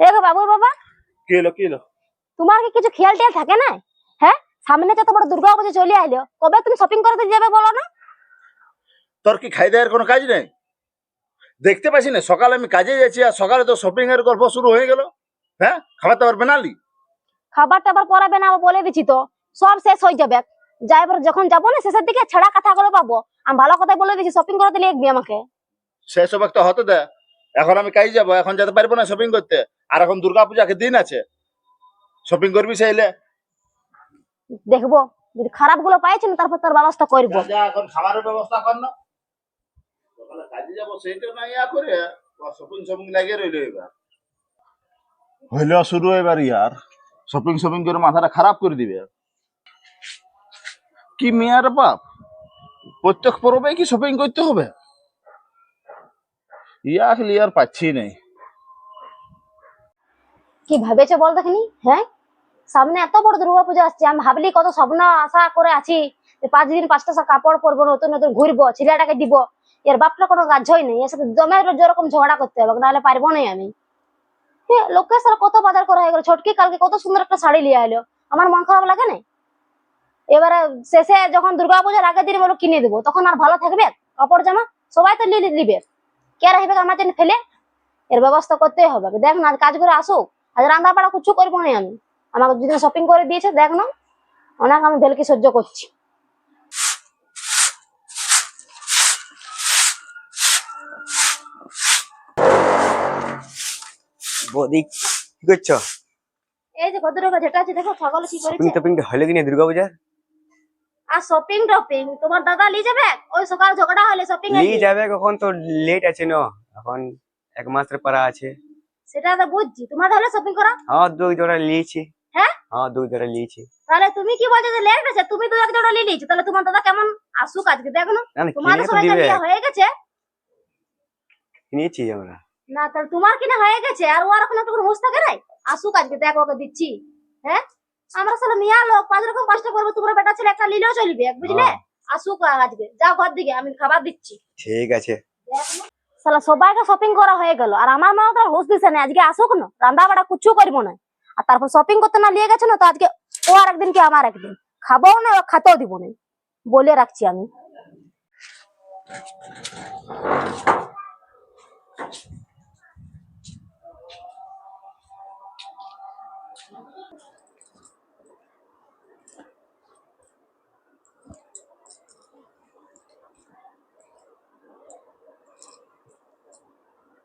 এ গো বাবু। কি হলো কি হলো? তোমার কি কিছু খেয়াল টেয়াল থাকে না হ্যাঁ? সামনে যত বড় দুর্গা পুজো চলে আইলো কবে তুমি শপিং করতে যাবে বলো না? তোর কি খাই দেওয়ার কোনো কাজ নেই? দেখতে পাচ্ছি না সকালে আমি কাজে যাচ্ছি আর সকালে তো শপিং এর গল্প শুরু হয়ে গেল। হ্যাঁ? খাবার দাবার বানালি? খাবার টাবার পরাবে না বলে দিছি তো। সব শেষ হয়ে যাবে। যাইবার যখন যাব না শেষের দিকে ছেড়া কথা কথাগুলো পাবো। আমি ভালো কথা বলে দিছি শপিং করতে লিখবি আমাকে। সেসব একটা হতে দে। এখন আমি কাজে যাব এখন যেতে পারব না শপিং করতে। আর এখন দুর্গা পূজাকে দিন আছে? শপিং করবি চাইলে? দেখব। যদি খারাপগুলো পাইছি না তারপর তার ব্যবস্থা করব। এখন খাবারের ব্যবস্থা কর না। কাজে যাব সেইটা না ইয়া করে শপিং শপিং লাগিয়ে রইল এবার। হইল শুরু এবার ইয়ার। শপিং শপিং করে মাথাটা খারাপ করে দিবে। কি মেয়ার বাপ? প্রত্যেক পরবে কি শপিং করতে হবে? ইয়া আর পাচ্ছি নাই। কি ভেবেছে বল দেখিনি? হ্যাঁ? সামনে এত বড় দুর্গা পুজো আসছে আমি ভাবলি কত স্বপ্ন আশা করে আছি পাঁচ দিন পাঁচটা কাপড় পরবো নতুন নতুন ঘুরবো ছেলেটাকে দিব। এর বাপটা কোনো কাজই নেই এর সাথে জমে যেরকম ঝগড়া করতে হবে নাহলে পারব না আমি। এ, লোকের সাথে কত বাজার করা হয়ে গেল ছটকি কালকে কত সুন্দর একটা শাড়ি নিয়ে এলো। আমার মন খারাপ লাগে না? এবারে শেষে যখন দুর্গা পূজার আগের দিন বলো কিনে দেবো তখন আর ভালো থাকবে? কাপড় জামা সবাই তো নিবে। কে রাখবে আমার জন্য ফেলে? এর ব্যবস্থা করতেই হবে। দেখ না কাজ করে আসুক। আজ রান্না বাড়া কিছু করব না আমি। আমাকে যদি শপিং করে দিয়েছে দেখ না। অনেক আমি ভেলকি সহ্য করছি। বৌদি কি করছ? এই যে ভদ্রলোক যেটা আছে দেখো ছাগল কি শপিং করেছে? টপিং হলে কিনা দুর্গা পূজার আর শপিং টপিং তোমার দাদা নিয়ে যাবে? ওই সকাল ঝগড়া হলে শপিং নিয়ে যাবে কখন? তো লেট আছে না। এখন এক মাসের পারা আছে। সেটা তো বুঝছি। তোমার তাহলে শপিং করা হ্যাঁ দুই জোড়া নিয়েছি। হ্যাঁ? হ্যাঁ দুই জোড়া নিয়েছি। তাহলে তুমি কি বলছো যে লেট আছে তুমি তো এক জোড়া নিয়ে নিয়েছো। তাহলে তোমার দাদা কেমন আসুক আজকে? দেখো না তোমার তো সবাই বিয়ে হয়ে গেছে। নিয়েছি আমরা। না তাহলে তোমার কিনা হয়ে গেছে। আর ওর এখন একটু হুঁশ থাকে নাই? আসুক আজকে দেখো ওকে দিচ্ছি। হ্যাঁ? আমরা সালে মিয়া লোক পাঁচ রকম পাঁচটা করব। তোমার বেটা ছেলে একটা নিলেও চলবে বুঝলে? হ্যাঁ। আসুক আজকে। যাও ঘর দিকে আমি খাবার দিচ্ছি। ঠিক আছে। সালা সবাইকে শপিং করা হয়ে গেল। আর আমার মা তো হোস দিছে না, আজকে আসুক না রান্না বাড়া কুচু করব না। আর তারপর শপিং করতে না নিয়ে গেছে না, তো আজকে ও আর একদিন কি আমার একদিন। খাব না, খাতেও দিব না। বলে রাখছি আমি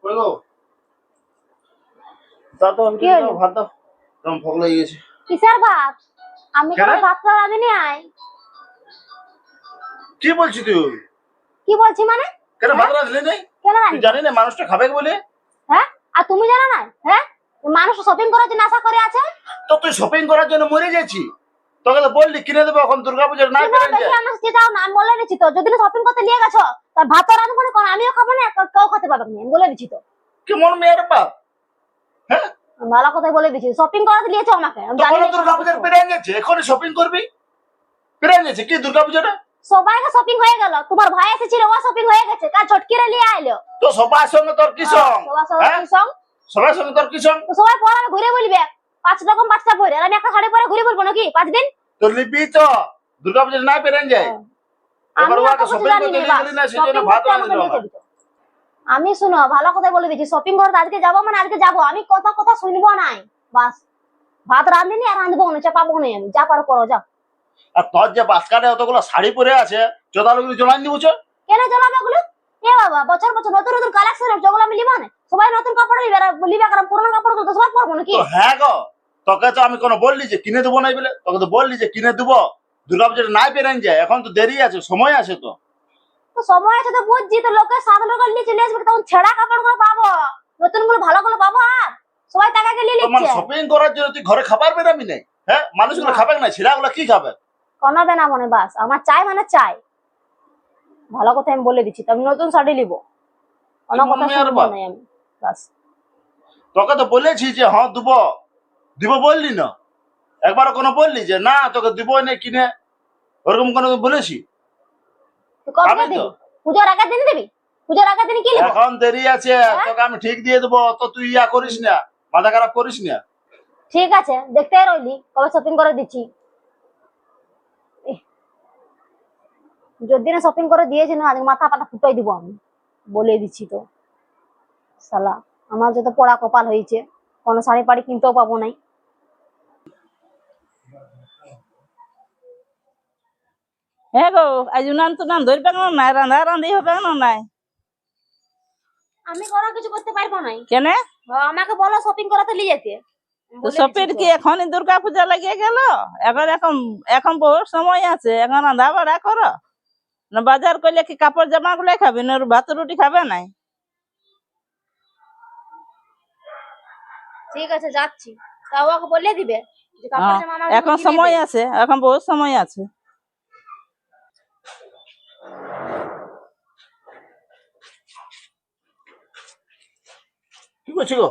কই গো তা তো আমি ভাত দাও তখন ভোগ লেগে গেছে। কিসের ভাত? আমি কেন? ভাত তো রাঁধিনি আয়। কি বলছিস তুই? কি বলছি মানে? কেন ভাত রাঁধলি নাই? কেন তুই জানি না মানুষটা খাবে বলে? হ্যাঁ? আর তুমি জানো না? হ্যাঁ? মানুষ শপিং করার জন্য আশা করে আছে? তো তুই শপিং করার জন্য মরে যাচ্ছি তোকে তো বললি কিনে দেবো এখন দুর্গাপূজার না? আমি বলে দিচ্ছি তো যদি শপিং করতে নিয়ে গেছো ভাত রাঁধবো না আমিও খাব না কেউ খেতে পারবে না। বলে দিচ্ছি তো। কেমন মেয়ের বাপ? হ্যাঁ? ভালো কথাই বলে দিচ্ছি শপিং করাতে নিয়েছো আমাকে আমি জানি না দুর্গাপূজার পেরে গেছে এখনই শপিং করবি? পেরে গেছে কি দুর্গাপূজাটা? সবাইকে শপিং হয়ে গেল তোমার ভাই এসেছিল ও শপিং হয়ে গেছে কাল ছটকিরে নিয়ে আইলো। তো সবার সঙ্গে তোর কি সং সবার সঙ্গে হ্যাঁ? সং? সবার সঙ্গে তোর কি সং সবাই পরে ঘুরে বলবে পাঁচ রকম পাঁচটা পরে আমি একটা শাড়ি পরে ঘুরে বলব নাকি পাঁচ দিন? তোর লিপি তো দুর্গাপূজার নাই পেরেন যায় এবার ওকে জানি করতে নিয়ে গেলি না, সেজন্য ভাত করতে আমি শুনো ভালো কথা বলে দিচ্ছি। শপিং করতে আজকে যাব মানে আজকে যাব। আমি কত কথা শুনব নাই। বাস। ভাত রাঁধিনি আর রাঁধবো না চাপাবো না আমি। যা পারো করো যাও। আর তোর যে বাসকাটে অতগুলো শাড়ি পরে আছে চোদালগুলি জলান দিব কেন জ্বলাবে ওগুলো? এ বাবা বছর বছর নতুন নতুন কালেকশন যেগুলো আমি লিবা না? সবাই নতুন কাপড় লিবে আর লিবে কারণ পুরোনো কাপড় তো সবাই পরবো নাকি? তো হ্যাঁ গো তোকে তো আমি কোনো বললি যে কিনে দেবো নাই বলে? তোকে তো বললি যে কিনে দেবো। দুর্গাপূজাটা নাই পেরেন যায় এখন তো দেরি আছে সময় আছে তো। তো সময় আছে তো বুঝছি তো লোকের সাত লোকের নিয়ে চলে আসবে তখন ছেঁড়া কাপড়গুলো পাবো। নতুনগুলো ভালো গুলো পাবো আর সবাই টাকা তো মানে নিচ্ছে। শপিং করার জন্য তুই ঘরে খাবার বেরাবি নাই? হ্যাঁ? মানুষগুলো খাবে না? ছেলেগুলো কি খাবে? না মনে বাস। আমার চাই মানে চাই। ভালো কথা আমি বলে দিচ্ছি তো আমি নতুন শাড়ি নিবো। কি কথা মনে আর শুনব বাপ? না আমি বাস। তোকে তো বলেছি যে হ্যাঁ দিব। দিব বললি না? একবার কোনো বললি যে না তোকে দিব না কিনে? ওরকম কোনো বলেছি? কবে দিবি? পুজোর আগের দিন দিবি? পুজোর আগের দিন কি এখন দেরি আছে হ্যাঁ? তোকে আমি ঠিক দিয়ে দেবো তো তুই ইয়া করিস না মাথা খারাপ করিস না। ঠিক আছে দেখতে রইলি কবে শপিং করে দিচ্ছি। যদি না শপিং করে দিয়েছি না আজকে মাথা পাতা ফুটাই দিব আমি। বলে দিচ্ছি তো। সালা আমার যত পড়া কপাল হয়েছে কোনো শাড়ি পাড়ি কিনতেও পাবো নাই। হে গো আজ উনান তুনান ধরবে কেন নাই রান্ধা রান্ধি হবে কেন নাই। আমি কোনো কিছু করতে পারব নাই। কেনে? আমাকে বলো শপিং করাতে নিয়ে যেতে। তো সপের কি এখনই দুর্গা পূজা লাগিয়ে গেল? এখন এখন এখন বহুত সময় আছে এখন রান্ধা বাড়া করো। না বাজার করলে কি কাপড় জামা গুলো খাবে না ভাত রুটি খাবে নাই? ঠিক আছে যাচ্ছি। তাও ওকে বলে দিবে হ্যাঁ, এখন সময় আছে এখন বহুত সময় আছে। করছি গো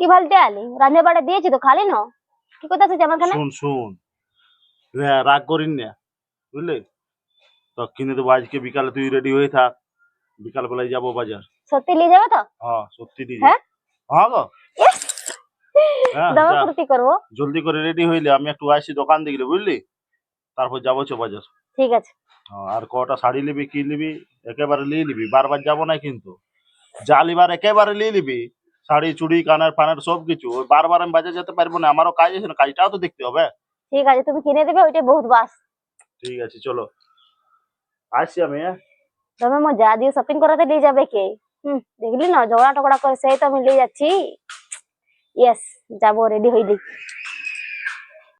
কি বলতে আলি রান্না বাড়া দিয়েছি তো খালি না? কি কথা আছে আমার খানে শুন। শুন হ্যাঁ, রাগ করিস না বুঝলি? তো কিনে দেবো আজকে বিকালে তুই রেডি হয়ে থাক। বিকাল বেলায় যাব বাজার। সত্যি নিয়ে যাবে তো? হ্যাঁ সত্যি দিয়ে হ্যাঁ? হ্যাঁ গো। হ্যাঁ ফুর্তি করব? জলদি করে রেডি হইলে আমি একটু আসি দোকান দেখলে বুঝলি? তারপর যাব চো বাজার। ঠিক আছে। আর কটা শাড়ি নিবি কি নিবি? একেবারে নিয়ে নিবি। বারবার যাব না কিন্তু। যা লিবার একেবারে নিয়ে নিবি। শাড়ি চুড়ি কানের ফানের সব কিছু বারবার আমি বাজার যেতে পারব না আমারও কাজ আছে না কাজটাও তো দেখতে হবে। ঠিক আছে তুমি কিনে দেবে ওইটাই বহুত বাস। ঠিক আছে চলো। আসছি আমি হ্যাঁ? তুমি মজা দিয়ে শপিং করাতে নিয়ে যাবে কে? হুম দেখলি না ঝগড়া টগড়া করে সেই তো আমি নিয়ে যাচ্ছি। ইয়েস যাব রেডি হইলি।